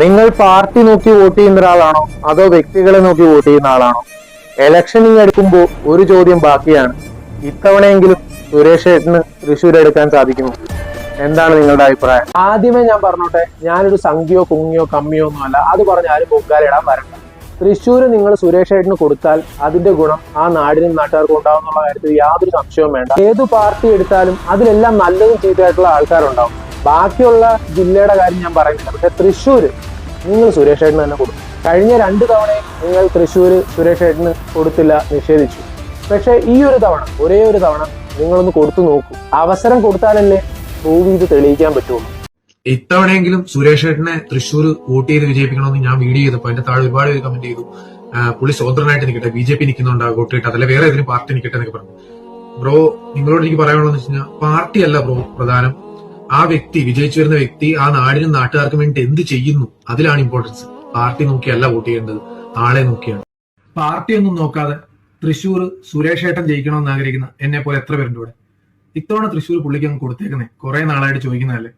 നിങ്ങൾ പാർട്ടി നോക്കി വോട്ട് ചെയ്യുന്ന ഒരാളാണോ? അതോ വ്യക്തികളെ നോക്കി വോട്ട് ചെയ്യുന്ന ആളാണോ? ഇലക്ഷൻ ഇങ്ങ് എടുക്കുമ്പോൾ ഒരു ചോദ്യം ബാക്കിയാണ്. ഇത്തവണയെങ്കിലും സുരേഷ് ഏട്ടന് തൃശ്ശൂർ എടുക്കാൻ സാധിക്കുമോ? എന്താണ് നിങ്ങളുടെ അഭിപ്രായം? ആദ്യമേ ഞാൻ പറഞ്ഞോട്ടെ ഞാനൊരു സംഖ്യയോ കുങ്ങിയോ കമ്മിയോ ഒന്നും അല്ല. അത് പറഞ്ഞ ആരും പൊങ്കാലിടാൻ വരണ്ട. തൃശ്ശൂർ നിങ്ങൾ സുരേഷ് ഏട്ടന് കൊടുത്താൽ അതിന്റെ ഗുണം ആ നാടിനും നാട്ടുകാർക്കും ഉണ്ടാവും എന്നുള്ള കാര്യത്തിൽ യാതൊരു സംശയവും വേണ്ട. ഏത് പാർട്ടി എടുത്താലും അതിലെല്ലാം നല്ലതും ചീത്തയായിട്ടുള്ള ആൾക്കാരുണ്ടാവും. ബാക്കിയുള്ള ജില്ലയുടെ കാര്യം ഞാൻ പറയുന്നില്ല. പക്ഷെ തൃശ്ശൂര് നിങ്ങൾ സുരേഷ് ഏട്ടന് തന്നെ കൊടുക്കും. കഴിഞ്ഞ രണ്ട് തവണയും നിങ്ങൾ തൃശ്ശൂര് സുരേഷ് ഏട്ടന് കൊടുത്തില്ല നിഷേധിച്ചു. പക്ഷെ ഈ ഒരു തവണ ഒരേ ഒരു തവണ നിങ്ങളൊന്ന് കൊടുത്തു നോക്കൂ. അവസരം കൊടുത്താലല്ലേ പ്രൂവ് ചെയ്ത് തെളിയിക്കാൻ പറ്റുള്ളൂ. ഇത്തവണയെങ്കിലും സുരേഷ് ഏട്ടനെ തൃശ്ശൂർ വോട്ട് ചെയ്ത് വിജയിപ്പിക്കണമെന്ന് ഞാൻ വീഡിയോ ചെയ്തപ്പോൾ അതിന്റെ താഴെ ഒരുപാട് പേര് കമന്റ് ചെയ്തു. പുള്ളി സ്വതന്ത്രനായിട്ട് നിൽക്കട്ടെ ബി ജെ പി നിൽക്കുന്നുണ്ട് വോട്ട് കിട്ടാ അതല്ല വേറെ ഏതെങ്കിലും പാർട്ടി നിൽക്കട്ടെ എന്നൊക്കെ പറഞ്ഞു. ബ്രോ നിങ്ങളോട് എനിക്ക് പറയാനുള്ളതെന്ന് വെച്ച് കഴിഞ്ഞാൽ പാർട്ടിയല്ല ബ്രോ പ്രധാനം. ആ വ്യക്തി വിജയിച്ചു വരുന്ന വ്യക്തി ആ നാടിനും നാട്ടുകാർക്കും വേണ്ടി എന്ത് ചെയ്യുന്നു? അതിലാണ് ഇമ്പോർട്ടൻസ് പാർട്ടി നോക്കിയല്ല വോട്ട് ചെയ്യേണ്ടത്. ആളെ നോക്കിയാണ്. പാർട്ടിയൊന്നും നോക്കാതെ തൃശൂർ സുരേഷ് ഏട്ടൻ ജയിക്കണമെന്ന് ആഗ്രഹിക്കുന്ന എന്നെ പോലെ എത്ര പേരുണ്ട് ഇവിടെ? ഇത്തവണ തൃശ്ശൂർ പുള്ളിക്ക് അങ്ങ് കൊടുത്തേക്കുന്നേ. കുറെ നാളായിട്ട് ചോദിക്കുന്നതല്ലേ?